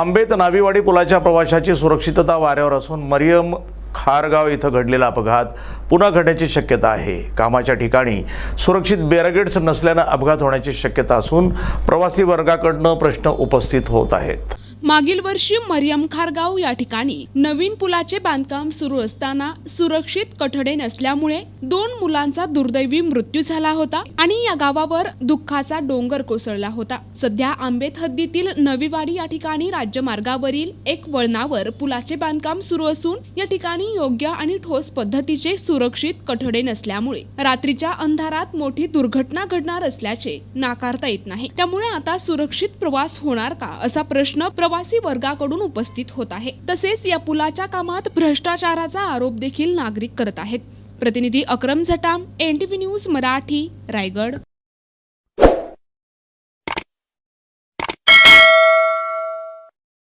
आंबेत नावीवाडी पुलाच्या प्रवाशाची सुरक्षितता वाऱ्यावर असून मरियम खारगाव इथं घडलेला अपघात पुन्हा घडण्याची शक्यता आहे. कामाच्या ठिकाणी सुरक्षित बॅरिगेड्स नसल्यानं अपघात होण्याची शक्यता असून प्रवासी वर्गाकडनं प्रश्न उपस्थित होत आहेत. मागील वर्षी मरियम खारगाव या ठिकाणी नवीन पुलाचे बांधकाम सुरू असताना सुरक्षित कठडे नसल्यामुळे दोन मुलांचा दुर्दैवी मृत्यू झाला होता आणि या गावावर दुःखाचा डोंगर कोसळला होता. सध्या आंबेत हद्दीतील नवीवाडी या ठिकाणी राज्यमार्गावरील एक वळणावर पुलाचे बांधकाम सुरू असून या ठिकाणी योग्य आणि ठोस पद्धतीचे सुरक्षित कठडे नसल्यामुळे रात्रीच्या अंधारात मोठी दुर्घटना घडणार असल्याचे नाकारता येत नाही. त्यामुळे आता सुरक्षित प्रवास होणार का असा प्रश्न प्रवासी वर्गाकडून उपस्थित होत आहे. तसेच या पुलाच्या कामात भ्रष्टाचाराचा आरोप देखील नागरिक करत आहेत. प्रतिनिधी अक्रम झटाम एनटीव्ही न्यूज मराठी रायगड.